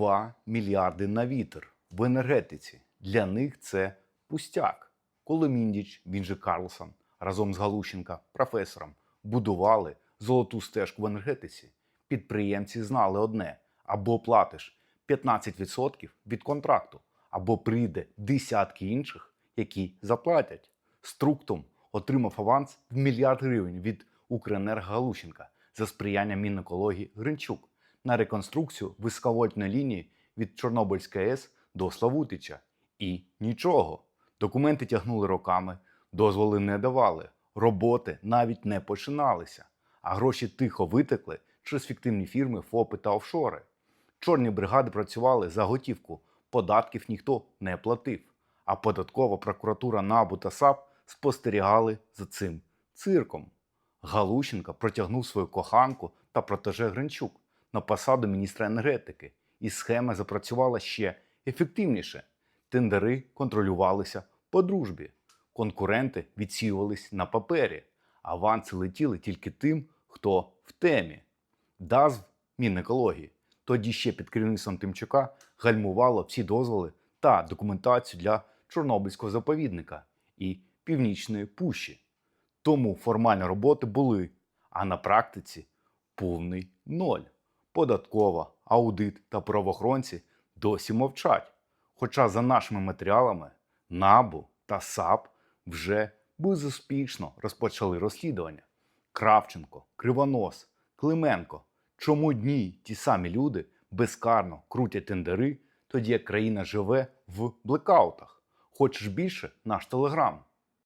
2 мільярди на вітер в енергетиці. Для них це пустяк. Коли Міндіч, він же Карлсон, разом з Галущенка, професором, будували золоту стежку в енергетиці, підприємці знали одне: або платиш 15% від контракту, або прийде десятки інших, які заплатять. Структум отримав аванс в мільярд гривень від Укренерго Галущенка за сприяння Мінекології Гринчук на реконструкцію високовольтної лінії від Чорнобильської АЕС до Славутича. І нічого. Документи тягнули роками, дозволи не давали, роботи навіть не починалися, а гроші тихо витекли через фіктивні фірми, ФОПи та офшори. Чорні бригади працювали за готівку, податків ніхто не платив, а податкова прокуратура НАБУ та САП спостерігали за цим цирком. Галущенко протягнув свою коханку та протеже Гринчук на посаду міністра енергетики, і схема запрацювала ще ефективніше. Тендери контролювалися по дружбі, конкуренти відсіювались на папері, аванси летіли тільки тим, хто в темі. ДАЗВ Мінекології тоді ще під керівництвом Тимчука гальмувало всі дозволи та документацію для Чорнобильського заповідника і Північної Пущі. Тому формальні роботи були, а на практиці повний ноль. Податкова, аудит та правоохоронці досі мовчать. Хоча за нашими матеріалами НАБУ та САП вже безуспішно розпочали розслідування. Кравченко, Кривонос, Клименко. Чому дні ті самі люди безкарно крутять тендери, тоді як країна живе в блекаутах? Хочеш більше? Наш телеграм.